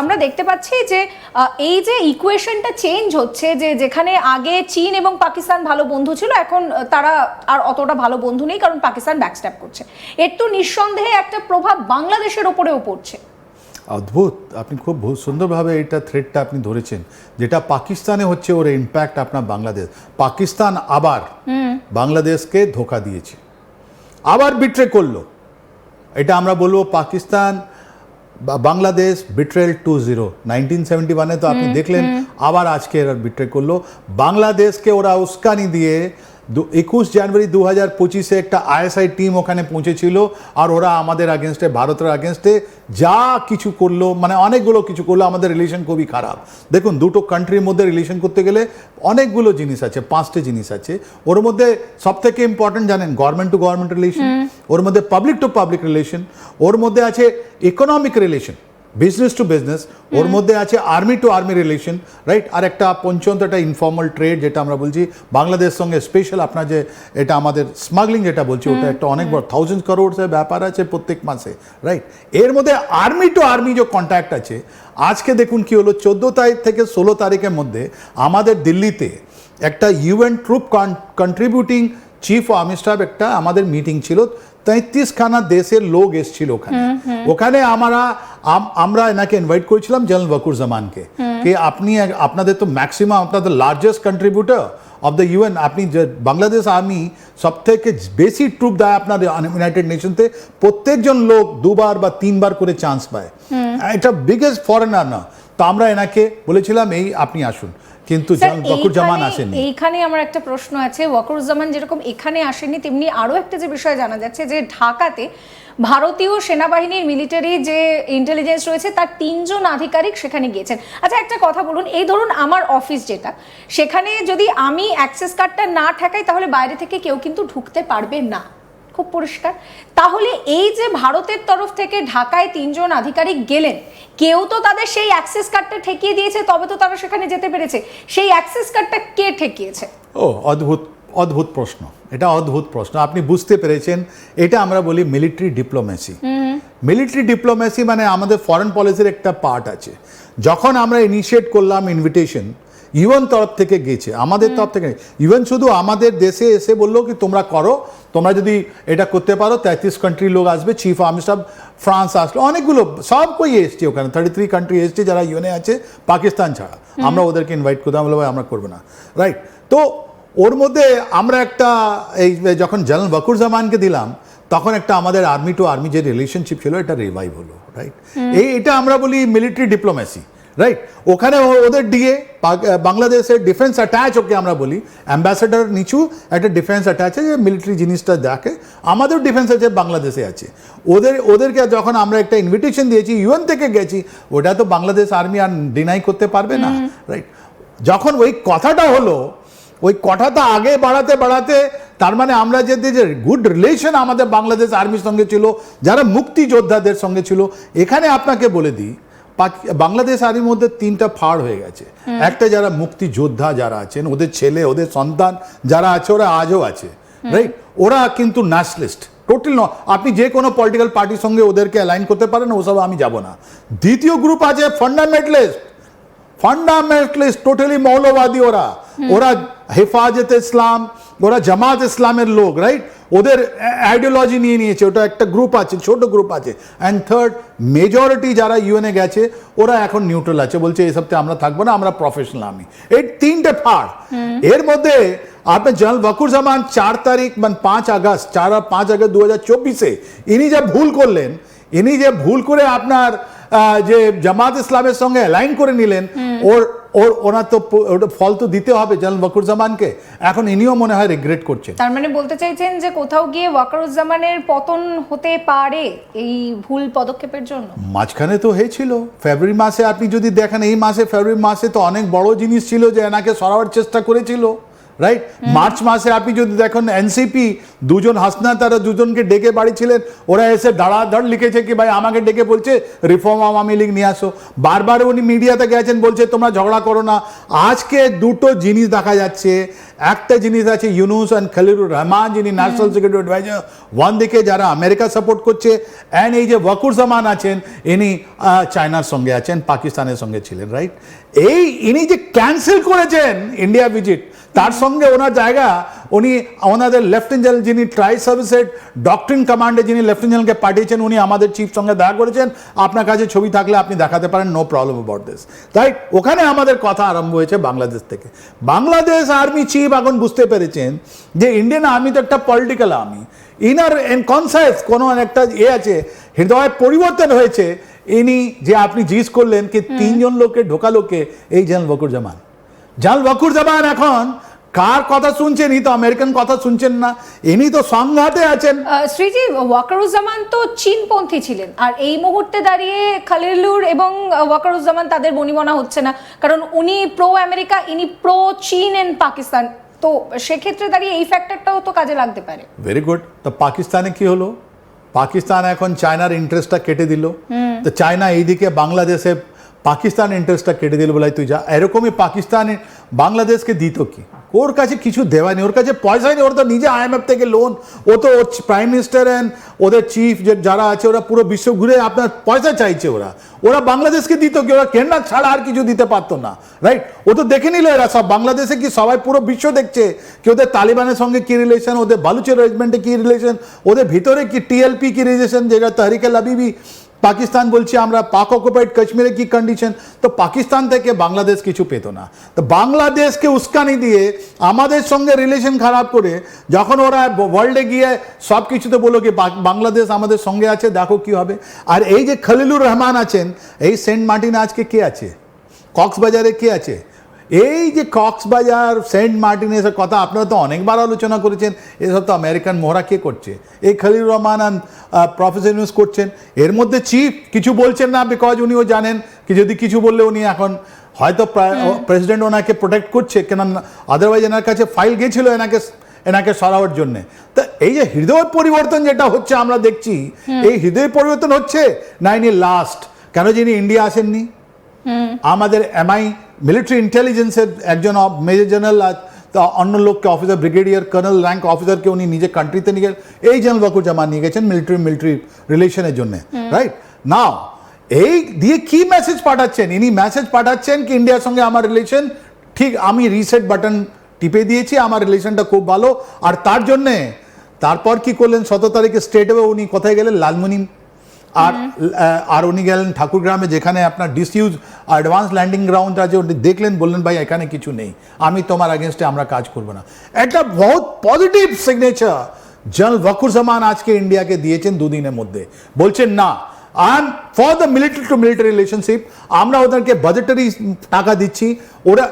আমরা দেখতে পাচ্ছি যে এই যে ইকুয়েশনটা চেঞ্জ হচ্ছে যে যেখানে আগে চীন এবং পাকিস্তান ভালো বন্ধু ছিল এখন তারা আর অতটা ভালো বন্ধু নেই কারণ পাকিস্তান ব্যাকস্ট্যাপ করছে। এর তো নিঃসন্দেহে একটা প্রভাব বাংলাদেশের ওপরেও পড়ছে। অদ্ভুত! আপনি খুব সুন্দরভাবে এটা থ্রেডটা আপনি ধরেছেন। যেটা পাকিস্তানে হচ্ছে ওর ইম্প্যাক্ট আপনার বাংলাদেশ। পাকিস্তান আবার বাংলাদেশকে ধোকা দিয়েছে। আবার বিট্রে করল। এটা আমরা বলব Pakistan Bangladesh betrayal two zero nineteen seventy ওয়ানে তো আপনি দেখলেন আবার আজকে এরা বিট্রে করল। বাংলাদেশকে ওরা উস্কানি দিয়ে একুশ জানুয়ারি দু হাজার পঁচিশে একটা আইএসআই টিম ওখানে পৌঁছেছিল আর ওরা আমাদের আগেনস্টে ভারতের আগেনস্টে যা কিছু করল মানে অনেকগুলো কিছু করল আমাদের রিলেশন খুবই খারাপ। দেখুন দুটো কান্ট্রির মধ্যে রিলেশন করতে গেলে অনেকগুলো জিনিস আছে পাঁচটা জিনিস আছে। ওর মধ্যে সব থেকে ইম্পর্টেন্ট জানেন গভর্নমেন্ট টু গভর্নমেন্ট রিলেশন ওর মধ্যে পাবলিক টু পাবলিক রিলেশন ওর মধ্যে আছে economic relation business to business ওর মধ্যে আছে army to army relation right আর একটা পঞ্চমত একটা ইনফর্মাল ট্রেড যেটা আমরা বলছি বাংলাদেশ সঙ্গে স্পেশাল আপনার যে এটা আমাদের স্মাগলিং যেটা বলছি ওটা একটা অনেক বড় থাউজেন্ড করোড়সের ব্যাপার আছে প্রত্যেক মাসে রাইট এর মধ্যে আর্মি টু আর্মি যে কন্ট্যাক্ট আছে আজকে দেখুন কি হলো চোদ্দ তারিখ থেকে ষোলো তারিখের মধ্যে আমাদের দিল্লিতে একটা UN troop contributing chief army staff একটা আমাদের মিটিং ছিল তেত্রিশ খানা দেশের লোক এসেছিল ওখানে। ওখানে আমরা আমরা এনাকে ইনভাইট করেছিলাম জেনারেল ওয়াকুর জামানকে। যে আপনি আপনাদের তো ম্যাক্সিমাম আপনাদের largest contributor of the UN আপনি যে বাংলাদেশ আর্মি সব থেকে বেশি ট্রুপ দেয় আপনার ইউনাইটেড নেশনতে প্রত্যেকজন লোক দুবার বা তিনবার করে চান্স পায়। এটা বিগেস্ট ফরেনার না। তো আমরা এনাকে বলেছিলাম এই আপনি আসুন। কিন্তু জামান এইখানে- এইখানে আমার একটা প্রশ্ন আছে। ওয়াকরুজ্জামান যেরকম এখানে আসেনি তেমনি আরও একটা যে বিষয় জানা যাচ্ছে যে ঢাকাতে ভারতীয় সেনাবাহিনীর মিলিটারি যে ইন্টেলিজেন্স রয়েছে তার তিনজন আধিকারিক সেখানে গিয়েছেন। আচ্ছা একটা কথা বলুন। এই ধরুন আমার অফিস যেটা সেখানে যদি আমি অ্যাক্সেস কার্ডটা না ঠেকাই তাহলে বাইরে থেকে কেউ কিন্তু ঢুকতে পারবে না। খুব পরিষ্কার। তাহলে এই যে ভারতের তরফ থেকে ঢাকায় তিনজন আধিকারিক গেলেন কেউ তো তাদের সেই অ্যাক্সেস কার্ডটা ঠেকিয়ে দিয়েছে তবে তো তারা সেখানে যেতে পেরেছে। সেই অ্যাক্সেস কার্ডটা কে ঠেকিয়েছে? ও অদ্ভুত অদ্ভুত প্রশ্ন। এটা অদ্ভুত প্রশ্ন। আপনি বুঝতে পেরেছেন এটা আমরা বলি মিলিটারি ডিপ্লোমেসি মিলিটারি ডিপ্লোমেসি মানে আমাদের ফরেন পলিসির একটা পার্ট আছে। যখন আমরা ইনিশিয়েট করলাম ইনভিটেশন ইউএন তরফ থেকে গেছে। আমাদের তরফ থেকে ইউএন শুধু আমাদের দেশে এসে বলল কি তোমরা করো তোমরা যদি এটা করতে পারো তেত্রিশ কান্ট্রির লোক আসবে চিফ আর্মি স্টাফ ফ্রান্স আসলো অনেকগুলো সব কই এসছে ওখানে থার্টি থ্রি কান্ট্রি এসছে যারা ইউনে আছে পাকিস্তান ছাড়া। আমরা ওদেরকে ইনভাইট করতাম বলে ভাই আমরা করব না। রাইট তো ওর মধ্যে আমরা একটা এই যখন জেনারেল বকুর জামানকে দিলাম তখন একটা আমাদের আর্মি টু আর্মি যে রিলেশনশিপ ছিল এটা রিভাইভ হলো রাইট এই এটা আমরা বলি মিলিটারি ডিপ্লোমেসি রাইট ওখানে ওদের ডিএ বাংলাদেশের ডিফেন্স অ্যাটাচ ওকে আমরা বলি। অ্যাম্বাসেডার নিচু একটা ডিফেন্স অ্যাটাচ যে মিলিটারি জিনিসটা দেখে। আমাদেরও ডিফেন্স আছে বাংলাদেশে আছে। ওদের ওদেরকে যখন আমরা একটা ইনভিটেশন দিয়েছি ইউএন থেকে গেছি ওটা তো বাংলাদেশ আর্মি আর ডিনাই করতে পারবে না। রাইট যখন ওই কথাটা হলো ওই কথাটা আগে বাড়াতে বাড়াতে তার মানে আমরা যে যে গুড রিলেশন আমাদের বাংলাদেশ আর্মির সঙ্গে ছিল যারা মুক্তিযোদ্ধাদের সঙ্গে ছিল এখানে আপনাকে বলে দিই বাংলাদেশ আর্মির মধ্যে তিনটা ফাড় হয়ে গেছে। একটা যারা মুক্তিযোদ্ধা যারা আছেন ওদের ছেলে ওদের সন্তান যারা আছে ওরা আজও আছে রাইট ওরা কিন্তু ন্যাশনালিস্ট টোটাল ন আপনি যে কোনো পলিটিক্যাল পার্টির সঙ্গে ওদেরকে অ্যালাইন করতে পারেন ওসব আমি যাব না। দ্বিতীয় গ্রুপ আছে ফান্ডামেন্টালিস্ট ফান্ডামেন্টালিস্ট টোটালি মৌলবাদী ওরা। ওরা হেফাজত ইসলাম ওরা জামাত ইসলামের লোক রাইট ওদের আইডিওলজি নিয়ে নিয়েছে ওটা একটা গ্রুপ আছে ছোট গ্রুপ আছে। অ্যান্ড থার্ড মেজরিটি যারা ইউএনএ গেছে ওরা এখন নিউট্রাল আছে বলছে এই সপ্তাহে আমরা থাকব না আমরা প্রফেশনাল আমি এই তিনটে ফাড় এর মধ্যে আপনার জেনারেল বকুর জামান চার তারিখ মানে পাঁচ আগস্ট চার আর পাঁচ আগস্ট দু হাজার চব্বিশে ইনি যা ভুল করলেন ইনি যে ভুল করে আপনার যে জামাত ইসলামের সঙ্গে অ্যালাইন করে নিলেন ওর ওর ওনার তো ফল তো দিতে হবে জেনারেল বকুর জামানকে এখন ইনিও মনে হয় রিগ্রেট করছেন। তার মানে বলতে চাইছেন যে কোথাও গিয়ে ওয়াকারুজ্জামানের পতন হতে পারে এই ভুল পদক্ষেপের জন্য? মাঝখানে তো হয়েছিল। ফেব্রুয়ারি মাসে আপনি যদি দেখেন এই মাসে ফেব্রুয়ারি মাসে তো অনেক বড় জিনিস ছিল যে এনাকে সরাবার চেষ্টা করেছিল। রাইট মার্চ মাসে আপনি যদি দেখেন এনসিপি দুজন হাসনা তারা দুজনকে ডেকে বাড়িছিলেন ওরা এসে দাঁড়াধড় লিখেছে কি ভাই আমাকে ডেকে বলছে রিফর্ম আওয়ামী লীগ নিয়ে আসো। বারবার উনি মিডিয়াতে গেছেন বলছে তোমরা ঝগড়া করো না। আজকে দুটো জিনিস দেখা যাচ্ছে। একটা জিনিস আছে ইউনুস অ্যান্ড খালিলুর রহমান যিনি ন্যাশনাল সিকিউরিটি অ্যাডভাইজার ওয়ান দিকে যারা আমেরিকা সাপোর্ট করছে অ্যান্ড এই যে ওয়াকুর জামান আছেন ইনি চায়নার সঙ্গে আছেন পাকিস্তানের সঙ্গে ছিলেন রাইট এই ইনি যে ক্যান্সেল করেছেন ইন্ডিয়া ভিজিট তার সঙ্গে ওনার জায়গা উনি ওনাদের লেফটেন্যান্ট জেনারেল যিনি ট্রাই সার্ভিসের ডক্টরিন কমান্ডে যিনি লেফটেন্যান্ট জেনারেলকে পাঠিয়েছেন উনি আমাদের চিফ সঙ্গে দেখা করেছেন। আপনার কাছে ছবি থাকলে আপনি দেখাতে পারেন নো প্রবলেম অ্যাবাউট দিস তাই ওখানে আমাদের কথা আরম্ভ হয়েছে বাংলাদেশ থেকে। বাংলাদেশ আর্মি চিফ এখন বুঝতে পেরেছেন যে ইন্ডিয়ান আর্মি তো একটা political army inner an concise কোনো একটা এ আছে হৃদয় পরিবর্তন হয়েছে। ইনি যে আপনি জিজ্ঞেস করলেন কি তিনজন লোককে ঢোকালোকে এই জেনারেল বকুর জামান জাল বকুর জামান এখন কার কথা শুনছেন? ই তো আমেরিকান কথা শুনছেন না। ইনি তো সংঘাতে আছেন। শ্রীজি ওয়াকারুজ্জামান তো চীনপন্থী ছিলেন। আর এই মুহূর্তে দাঁড়িয়ে খালিলুর এবং ওয়াকারুজ্জামান তাদের বনিবনা হচ্ছে না। কারণ উনি প্রো আমেরিকা ইনি প্রো চীন এন্ড পাকিস্তান। তো সেক্ষেত্রে দাঁড়িয়ে এই ফ্যাক্টরটাও তো কাজে লাগতে পারে। ভেরি গুড তো পাকিস্তানে কি হলো? পাকিস্তান এখন চায়নার ইন্টারেস্টটা কেটে দিল। তো চায়না এইদিকে বাংলাদেশে পাকিস্তান ইন্টারেস্টটা কেটে দিল বলে তুই যা। এরকমই পাকিস্তান বাংলাদেশকে দিত কি? ওর কাছে কিছু দেওয়া নেই, ওর কাছে পয়সা নেই, ওর তো নিজে আইএমএফ থেকে লোন ও তো ওর প্রাইম মিনিস্টার অ্যান্ড ওদের চিফ যে যারা আছে, ওরা পুরো বিশ্ব ঘুরে আপনার পয়সা চাইছে ওরা। ওরা বাংলাদেশকে দিত কি, ওরা কেনা ছাড়া আর কিছু দিতে পারতো না রাইট ও তো দেখে নিল এরা সব, বাংলাদেশে কি সবাই পুরো বিশ্ব দেখছে কি ওদের তালিবানের সঙ্গে কী রিলেশন ওদের বালুচের রেজিমেন্টে কী রিলেশন ওদের ভিতরে কি টিএলপি কী রিলেশন যেটা তাহরিকে লাবিবি পাকিস্তান বলছে, আমরা পাক অকুপাইড কাশ্মীরে কি কন্ডিশন তো পাকিস্তান থেকে বাংলাদেশ কিছু পেত না। তো বাংলাদেশকে উস্কানি দিয়ে আমাদের সঙ্গে রিলেশন খারাপ করে যখন ওরা ওয়ার্ল্ডে গিয়ে সব কিছুতে বলো কি বাংলাদেশ আমাদের সঙ্গে আছে, দেখো কি হবে। আর এই যে খলিলুর রহমান আছেন, এই সেন্ট মার্টিন আজকে কে আছে? কক্সবাজারে কে আছে? এই যে কক্সবাজার সেন্ট মার্টিনের কথা আপনারা তো অনেকবার আলোচনা করেছেন এসব তো আমেরিকান মোহরা কে করছে? এই খলিল রহমান প্রফেসর ইউনুস করছেন। এর মধ্যে চিফ কিছু বলছেন না বিকজ উনিও জানেন কি যদি কিছু বললে উনি এখন হয়তো প্রেসিডেন্ট ওনাকে প্রোটেক্ট করছে কেন আদারওয়াইজ এনার কাছে ফাইল গেছিল এনাকে এনাকে সরাবার জন্যে। তা এই যে হৃদয় পরিবর্তন যেটা হচ্ছে আমরা দেখছি এই হৃদয় পরিবর্তন হচ্ছে না ইনি লাস্ট কেন যিনি ইন্ডিয়া আসেননি? আমাদের এমআই মিলিটারি ইন্টেলিজেন্সের একজন মেজর জেনারেল তা অন্য লোককে অফিসার ব্রিগেডিয়ার কর্নেল র্যাঙ্ক অফিসারকে উনি নিজে কান্ট্রিতে নিয়ে এই জেনারেল বাকুর জামান নিয়ে গেছেন মিলিটারি মিলিটারি রিলেশনের জন্য রাইট নাও এই দিয়ে কি মেসেজ পাঠাচ্ছেন? ইনি মেসেজ পাঠাচ্ছেন কি ইন্ডিয়ার সঙ্গে আমার রিলেশন ঠিক আমি রিসেট বাটন টিপে দিয়েছি আমার রিলেশনটা খুব ভালো। আর তার জন্যে তারপর কি করলেন? সতেরো তারিখে স্টেট উনি কোথায় গেলেন? লালমনি আর আর উনি গেলেন ঠাকুরগ্রামে যেখানে আপনার ডিসইউজ অ্যাডভান্স ল্যান্ডিং গ্রাউন্ড আছে, উনি দেখলেন, বললেন, ভাই, এখানে কিছু নেই। আমি তোমার আগেনস্টে আমরা কাজ করব না। একটা বহুত positive signature general Waker Zaman আজকে ইন্ডিয়াকে দিয়েছেন দুদিনের মধ্যে। বলছেন, না আন for the military to military relationship আমরা ওদেরকে বাজেটারি টাকা দিচ্ছি। ওরা